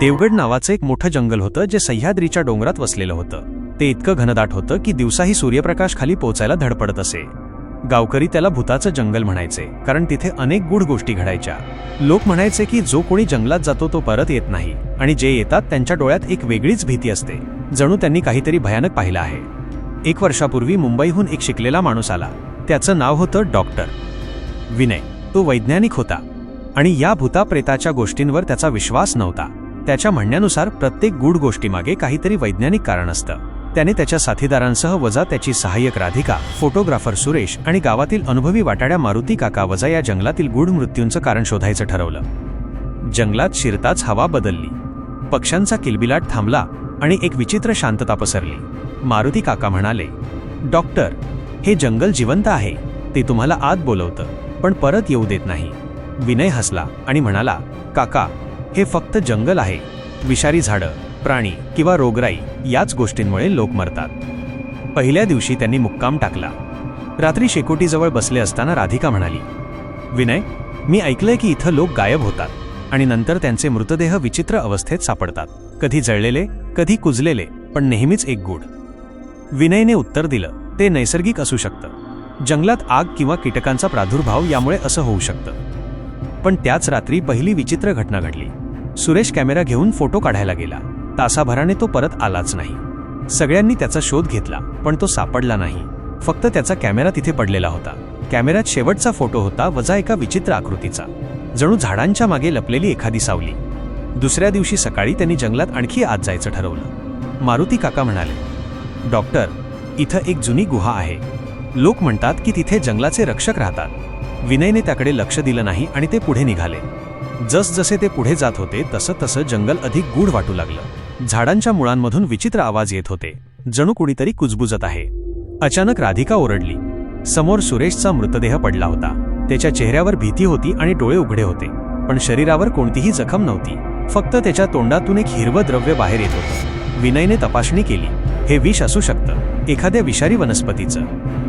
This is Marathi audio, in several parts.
देवगड नावाचं एक मोठं जंगल होतं जे सह्याद्रीच्या डोंगरात वसलेलं होतं. ते इतकं घनदाट होतं की दिवसाही सूर्यप्रकाश खाली पोचायला धडपडत असे. गावकरी त्याला भूताचं जंगल म्हणायचे कारण तिथे अनेक गूढ गोष्टी घडायच्या. लोक म्हणायचे की जो कोणी जंगलात जातो तो परत येत नाही आणि जे येतात त्यांच्या डोळ्यात एक वेगळीच भीती असते जणू त्यांनी काहीतरी भयानक पाहिलं आहे. एक वर्षापूर्वी मुंबईहून एक शिकलेला माणूस आला. त्याचं नाव होतं डॉक्टर. विनय तो वैज्ञानिक होता. आणि या भूताप्रेताच्या गोष्टींवर त्याचा विश्वास नव्हता. त्याच्या म्हणण्यानुसार प्रत्येक गूढ गोष्टीमागे काहीतरी वैज्ञानिक कारण असतं. त्याने त्याच्या साथीदारांसह वजा त्याची सहाय्यक राधिका फोटोग्राफर सुरेश आणि गावातील अनुभवी वाटाड्या मारुती काका वजा या जंगलातील गूढ मृत्यूंचं कारण शोधायचं ठरवलं. जंगलात शिरताच हवा बदलली. पक्ष्यांचा किलबिलाट थांबला आणि एक विचित्र शांतता पसरली. मारुती काका म्हणाले डॉक्टर हे जंगल जिवंत आहे. ते तुम्हाला आत बोलवतं पण परत येऊ देत नाही. विनय हसला आणि म्हणाला काका हे फक्त जंगल आहे. विषारी झाडं प्राणी किंवा रोगराई याच गोष्टींमुळे लोक मरतात. पहिल्या दिवशी त्यांनी मुक्काम टाकला. रात्री शेकोटीजवळ बसले असताना राधिका म्हणाली विनय मी ऐकलंय की इथं लोक गायब होतात आणि नंतर त्यांचे मृतदेह विचित्र अवस्थेत सापडतात. कधी जळलेले कधी कुजलेले पण नेहमीच एक गूढ. विनयने उत्तर दिलं ते नैसर्गिक असू शकतं. जंगलात आग किंवा कीटकांचा प्रादुर्भाव यामुळे असं होऊ शकतं. पण त्याच रात्री पहिली विचित्र घटना घडली. सुरेश कॅमेरा घेऊन फोटो काढायला गेला. तासाभराने तो परत आलाच नाही. सगळ्यांनी त्याचा शोध घेतला पण तो सापडला नाही. फक्त त्याचा कॅमेरा तिथे पडलेला होता. कॅमेऱ्यात शेवटचा फोटो होता वजा एका विचित्र आकृतीचा. जणू झाडांच्या मागे लपलेली एखादी सावली. दुसऱ्या दिवशी सकाळी त्यांनी जंगलात आणखी आत जायचं ठरवलं. मारुती काका म्हणाले डॉक्टर इथं एक जुनी गुहा आहे. लोक म्हणतात की तिथे जंगलाचे रक्षक राहतात. विनयने त्याकडे लक्ष दिलं नाही आणि ते पुढे निघाले. जसजसे ते पुढे जात होते तसं तसं जंगल अधिक गूढ वाटू लागलं. झाडांच्या मुळांमधून विचित्र आवाज येत होते. जणू कुणीतरी कुजबुजत आहे. अचानक राधिका ओरडली. समोर सुरेशचा मृतदेह पडला होता. त्याच्या चेहऱ्यावर भीती होती आणि डोळे उघडे होते. पण शरीरावर कोणतीही जखम नव्हती. फक्त त्याच्या तोंडातून एक हिरवं द्रव्य बाहेर येत होतं. विनयने तपासणी केली. हे विष असू शकतं. एखाद्या विषारी वनस्पतीचं.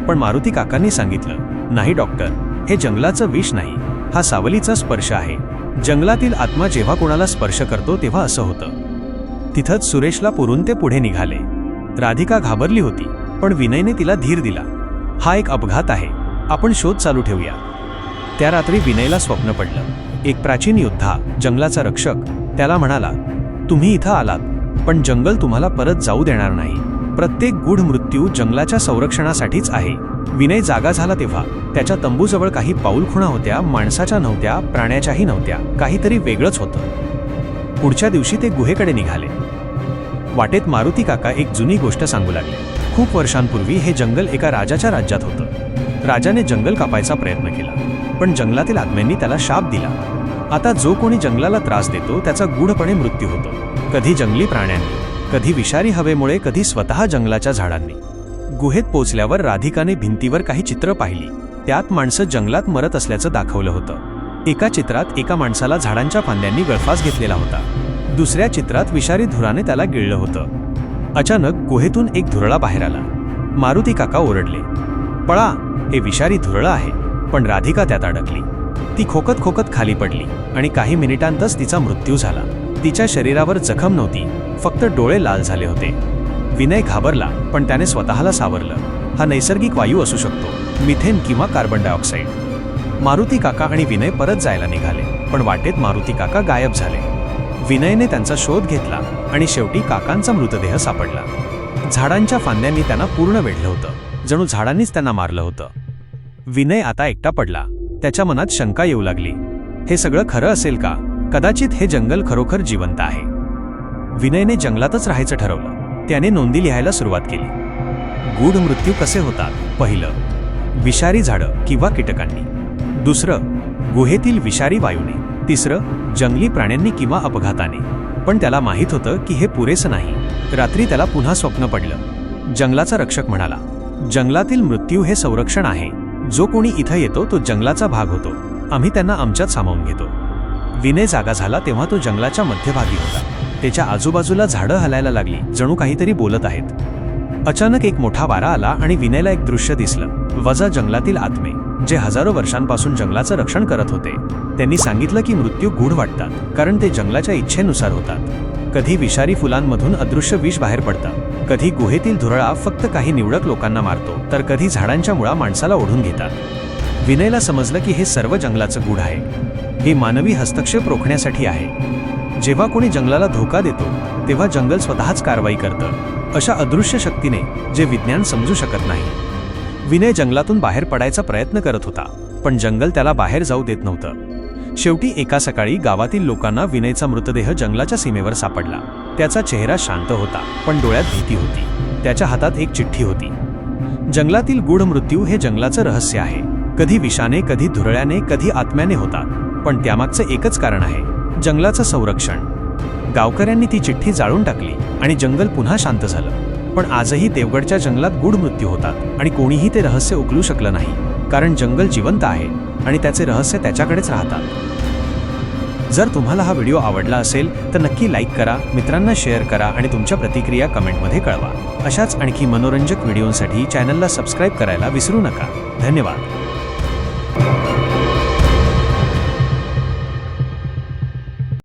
पण मारुती काकांनी सांगितलं नाही डॉक्टर. हे जंगलाचं विष नाही. हा सावलीचा स्पर्श आहे. जंगलातील आत्मा जेव्हा कोणाला स्पर्श करतो तेव्हा असं होतं. तिथंच सुरेशला पुरून ते पुढे निघाले. राधिका घाबरली होती पण विनयने तिला धीर दिला. हा एक अपघात आहे. आपण शोध चालू ठेवूया. त्या रात्री विनयला स्वप्न पडलं. एक प्राचीन योद्धा जंगलाचा रक्षक त्याला म्हणाला तुम्ही इथं आलात पण जंगल तुम्हाला परत जाऊ देणार नाही. प्रत्येक गूढ मृत्यू जंगलाच्या संरक्षणासाठीच आहे. विनय जागा झाला तेव्हा. त्याच्या तंबूजवळ काही पाऊलखुणा होत्या माणसाच्या नव्हत्या प्राण्याच्याही नव्हत्या. काहीतरी वेगळंच होतं. पुढच्या दिवशी ते गुहेकडे निघाले. वाटेत मारुती काका एक जुनी गोष्ट सांगू लागले. खूप वर्षांपूर्वी हे जंगल एका राजाच्या राज्यात होतं. राजाने जंगल कापायचा प्रयत्न केला पण जंगलातील आत्म्यांनी त्याला शाप दिला. आता जो कोणी जंगलाला त्रास देतो त्याचा गूढपणे मृत्यू होतो. कधी जंगली प्राण्यांनी कधी विषारी हवेमुळे कधी स्वतः जंगलाच्या झाडांनी. गुहेत पोचल्यावर राधिकाने भिंतीवर काही चित्र पाहिली. त्यात माणसं जंगलात मरत असल्याचं दाखवलं होतं. एका चित्रात एका माणसाला झाडांच्या फांद्यांनी गळफास घेतलेला होता. दुसऱ्या चित्रात विषारी धुराने त्याला गिळलं होतं. अचानक गुहेतून एक धुरळा बाहेर आला. मारुती काका ओरडले पळा हे विषारी धुरळं आहे. पण राधिका त्यात अडकली. ती खोकत खोकत खाली पडली आणि काही मिनिटांतच तिचा मृत्यू झाला. तिच्या शरीरावर जखम नव्हती फक्त डोळे लाल झाले होते. विनय घाबरला पण त्याने स्वतःला सावरलं. हा नैसर्गिक वायू असू शकतो मिथेन किंवा कार्बन डायऑक्साईड मारुती काका आणि विनय परत जायला निघाले पण वाटेत मारुती काका गायब झाले. विनयने त्यांचा शोध घेतला आणि शेवटी काकांचा मृतदेह सापडला. झाडांच्या फांद्यांनी त्यांना पूर्ण वेढलं होतं जणू झाडांनीच त्यांना मारलं होतं. विनय आता एकटा पडला त्याच्या मनात शंका येऊ लागली. हे सगळं खरं असेल का? कदाचित हे जंगल खरोखर जिवंत आहे. विनयने जंगलातच राहायचं ठरवलं. त्याने नोंदी लिहायला सुरुवात केली. गूढ मृत्यू कसे होतात? पहिलं विषारी झाडं किंवा कीटकांनी. दुसरं गुहेतील विषारी वायूने. तिसरं जंगली प्राण्यांनी किंवा अपघाताने. पण त्याला माहीत होतं की हे पुरेसं नाही. रात्री त्याला पुन्हा स्वप्न पडलं. जंगलाचा रक्षक म्हणाला जंगलातील मृत्यू हे संरक्षण आहे. जो कोणी इथं येतो तो जंगलाचा भाग होतो. आम्ही त्यांना आमच्यात सामावून घेतो. विनय जागा झाला तेव्हा तो जंगलाच्या मध्यभागी होता. त्याच्या आजूबाजूला झाडं हलायला लागली जणू काहीतरी बोलत आहेत. अचानक एक मोठा वारा आला आणि विनयला एक दृश्य दिसलं. वजा जंगलातील आत्मे जे हजारो वर्षांपासून जंगलाचं रक्षण करत होते. त्यांनी सांगितलं की मृत्यू गूढ वाटतात कारण ते जंगलाच्या इच्छेनुसार होतात. कधी विषारी फुलांमधून अदृश्य विष बाहेर पडतं कधी गुहेतील धुरळा फक्त काही निवडक लोकांना मारतो तर कधी झाडांच्या मुळा माणसाला ओढून घेतात. विनयला समजलं की हे सर्व जंगलाचं गूढ आहे. हे मानवी हस्तक्षेप रोखण्यासाठी आहे. जेव्हा कोणी जंगलाला धोका देतो तेव्हा जंगल स्वतःच कारवाई करतं. अशा अदृश्य शक्तीने जे विज्ञान समजू शकत नाही. विनय जंगलातून बाहेर पडायचा प्रयत्न करत होता पण जंगल त्याला बाहेर जाऊ देत नव्हतं. शेवटी एका सकाळी गावातील लोकांना विनयचा मृतदेह जंगलाच्या सीमेवर सापडला. त्याचा चेहरा शांत होता पण डोळ्यात भीती होती. त्याच्या हातात एक चिठ्ठी होती. जंगलातील गूढ मृत्यू हे जंगलाचं रहस्य आहे. कधी विषाने कधी धुरळ्याने कधी आत्म्याने होतात. पण त्यामागचं एकच कारण आहे. जंगलाचं संरक्षण. गावकऱ्यांनी ती चिठ्ठी जाळून टाकली आणि जंगल पुन्हा शांत झालं. पण आजही देवगडच्या जंगलात गूढ मृत्यू होतात आणि कोणीही ते रहस्य उकलू शकलं नाही. कारण जंगल जिवंत आहे आणि त्याचे रहस्य त्याच्याकडेच राहतात. जर तुम्हाला हा व्हिडिओ आवडला असेल तर नक्की लाईक करा मित्रांना शेअर करा आणि तुमच्या प्रतिक्रिया कमेंटमध्ये कळवा. अशाच आणखी मनोरंजक व्हिडिओंसाठी चॅनलला सबस्क्राईब करायला विसरू नका. धन्यवाद.